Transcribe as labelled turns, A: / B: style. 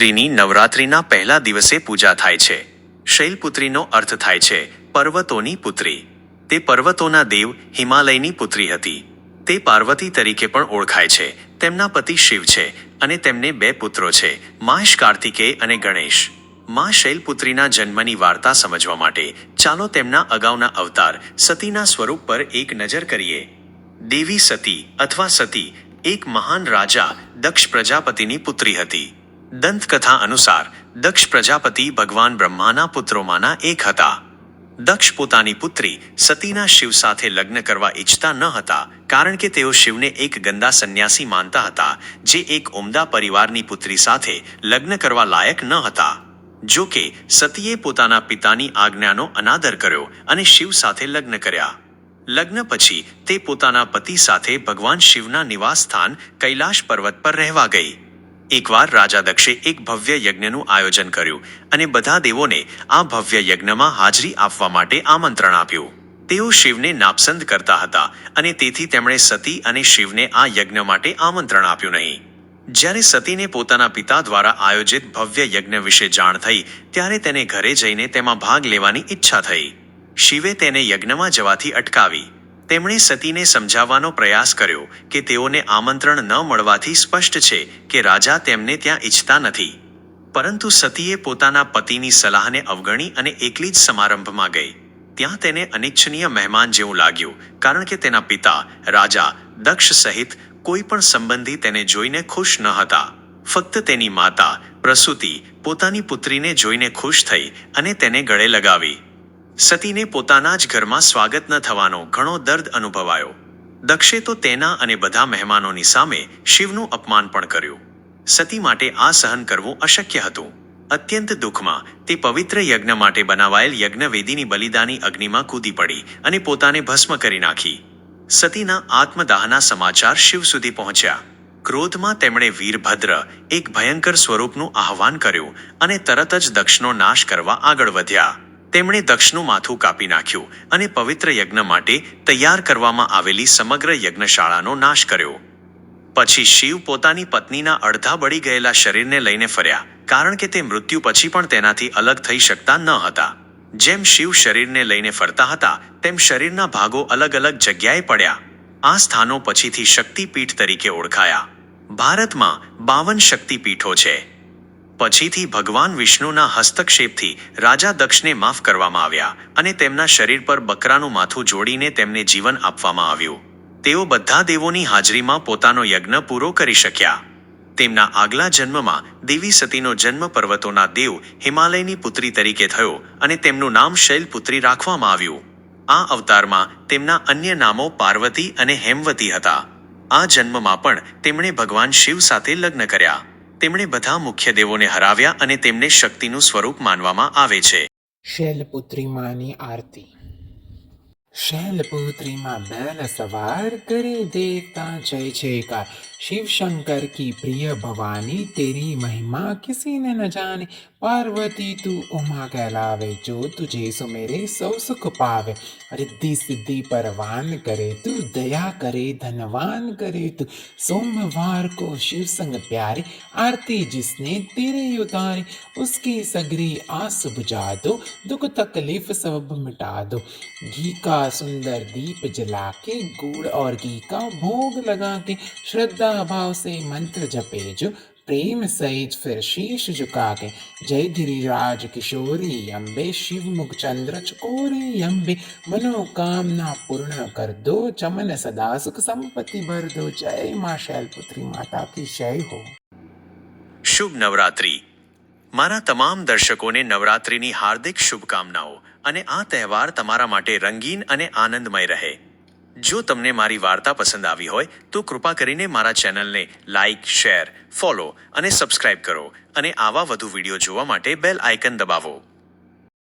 A: શૈલપુત્રીની નવરાત્રિના પહેલા દિવસે પૂજા થાય છે. શૈલપુત્રીનો અર્થ થાય છે, પર્વતોની પુત્રી. તે પર્વતોના દેવ હિમાલયની પુત્રી હતી. તે પાર્વતી તરીકે પણ ઓળખાય છે, તેમના પતિ શિવ છે અને તેમને બે પુત્રો છે માશ કાર્તિકેય અને ગણેશ. માં શૈલપુત્રીના જન્મની વાર્તા સમજવા માટે ચાલો તેમના અગાઉના અવતાર સતીના સ્વરૂપ પર એક નજર કરીએ. દેવી સતી અથવા સતી એક મહાન રાજા, દક્ષ પ્રજાપતિની પુત્રી હતી. દંતકથા અનુસાર દક્ષ પ્રજાપતિ ભગવાન બ્રહ્માના પુત્રોમાંના એક હતા. દક્ષ પોતાની પુત્રી સતીના શિવ સાથે લગ્ન કરવા ઈચ્છતા ન હતા, કારણ કે તેઓ શિવને એક ગંદા સંન્યાસી માનતા હતા, જે એક ઉમદા પરિવારની પુત્રી સાથે લગ્ન કરવા લાયક ન હતા. જો કે, સતીએ પોતાના પિતાની આજ્ઞાનો અનાદર કર્યો અને શિવ સાથે લગ્ન કર્યા. લગ્ન પછી તે પોતાના પતિ સાથે ભગવાન શિવના નિવાસ સ્થાન કૈલાશ પર્વત પર રહેવા ગઈ. એકવાર રાજા દક્ષે એક ભવ્ય યજ્ઞનું આયોજન કર્યું અને બધા દેવોને આ ભવ્ય યજ્ઞમાં હાજરી આપવા માટે આમંત્રણ આપ્યું. તેઓ શિવને નાપસંદ કરતા હતા અને તેથી તેમણે સતી અને શિવને આ યજ્ઞ માટે આમંત્રણ આપ્યું નહીં. જ્યારે સતીને પોતાના પિતા દ્વારા આયોજિત ભવ્ય યજ્ઞ વિશે જાણ થઈ, ત્યારે તેને ઘરે જઈને તેમાં ભાગ લેવાની ઈચ્છા થઈ. શિવે તેને યજ્ઞમાં જવાથી અટકાવી. તેમણે સતીને સમજાવવાનો પ્રયાસ કર્યો કે તેઓને આમંત્રણ ન મળવાથી સ્પષ્ટ છે કે રાજા તેમને ત્યાં ઈચ્છતા નથી. પરંતુ સતીએ પોતાના પતિની સલાહને અવગણી અને એકલી જ સમારંભમાં ગઈ. ત્યાં તેને અનિચ્છનીય મહેમાન જેવું લાગ્યું, કારણ કે તેના પિતા, રાજા, દક્ષ સહિત કોઈ પણ સંબંધી તેને જોઈને ખુશ ન હતા. ફક્ત તેની માતા, પ્રસૂતિ, પોતાની પુત્રીને જોઈને ખુશ થઈ અને તેને ગળે લગાવી. સતીને પોતાના જ ઘરમાં સ્વાગત ન થવાનો ઘણો દર્દ અનુભવાયો. દક્ષે તો તેના અને બધા મહેમાનોની સામે શિવનું અપમાન પણ કર્યું. સતી માટે આ સહન કરવું અશક્ય હતું. અત્યંત દુઃખમાં તે પવિત્ર યજ્ઞ માટે બનાવાયેલ યજ્ઞવેદીની બલિદાની અગ્નિમાં કૂદી પડી અને પોતાને ભસ્મ કરી નાખી. સતીના આત્મદાહના સમાચાર શિવ સુધી પહોંચ્યા. ક્રોધમાં તેમણે વીરભદ્ર એક ભયંકર સ્વરૂપનું આહ્વાન કર્યું અને તરત જ દક્ષનો નાશ કરવા આગળ વધ્યા. તેમણે દક્ષનું માથું કાપી નાખ્યું અને પવિત્ર યજ્ઞ માટે તૈયાર કરવામાં આવેલી સમગ્ર યજ્ઞશાળાનો નાશ કર્યો. પછી શિવ પોતાની પત્નીના અડધા બળી ગયેલા શરીરને લઈને ફર્યા, કારણ કે તે મૃત્યુ પછી પણ તેનાથી અલગ થઈ શકતા ન હતા. જેમ શિવ શરીરને લઈને ફરતા હતા, તેમ શરીરના ભાગો અલગ અલગ જગ્યાએ પડ્યા. આ સ્થાનો પછીથી શક્તિપીઠ તરીકે ઓળખાયા. ભારતમાં બાવન શક્તિપીઠો છે. પછીથી ભગવાન વિષ્ણુના હસ્તક્ષેપથી રાજા દક્ષને માફ કરવામાં આવ્યા અને તેમના શરીર પર બકરાનું માથું જોડીને તેમને જીવન આપવામાં આવ્યું. તેઓ બધા દેવોની હાજરીમાં પોતાનો યજ્ઞ પૂરો કરી શક્યા. તેમના આગલા જન્મમાં દેવી સતીનો જન્મ પર્વતોના દેવ હિમાલયની પુત્રી તરીકે થયો અને તેમનું નામ શૈલપુત્રી રાખવામાં આવ્યું. આ અવતારમાં તેમના અન્ય નામો પાર્વતી અને હેમવતી હતા. આ જન્મમાં પણ તેમણે ભગવાન શિવ સાથે લગ્ન કર્યા. તેમણે બધા મુખ્ય દેવોને હરાવ્યા અને તેમને શક્તિનું સ્વરૂપ માનવામાં આવે છે
B: શૈલપુત્રી માની આરતી शैलपुत्री माँ बैल सवार करे देवता जय जयकार शिव शंकर की प्रिय भवानी तेरी महिमा किसी ने न जाने पार्वती, तू उमा कहलावे जो तुझे सुमेरे सौ सुख पावे। रिद्धि सिद्धि परवान करे तू, दया करे, धनवान करे तू। सोमवार को शिव संग प्यारे, आरती जिसने तेरे उतारे। उसकी सगरी आस बुझा दो, दुख तकलीफ़ सब मिटा दो। घी का सुंदर दीप जला के गुड़ और घी का भोग लगा के श्रद्धा भाव से मंत्र जपे जो प्रेम सहित फिर शीश झुका के जय गिरिराज किशोरी अम्बे शिव मुख चंद्र चकोरी अम्बे मनोकामना पूर्ण कर दो चमन सदा सुख संपत्ति भर दो जय माँ शैलपुत्री माता की जय हो
A: શુભ નવરાત્રી મારા તમામ દર્શકોને નવરાત્રીની હાર્દિક શુભકામનાઓ અને આ તહેવાર તમારા માટે રંગીન અને આનંદમય રહે જો તમને મારી વાર્તા પસંદ આવી હોય, તો કૃપા કરીને મારા ચેનલને લાઇક શેર, ફોલો અને સબસ્ક્રાઇબ કરો અને આવા વધુ વીડિયો જોવા માટે બેલ આઇકન દબાવો.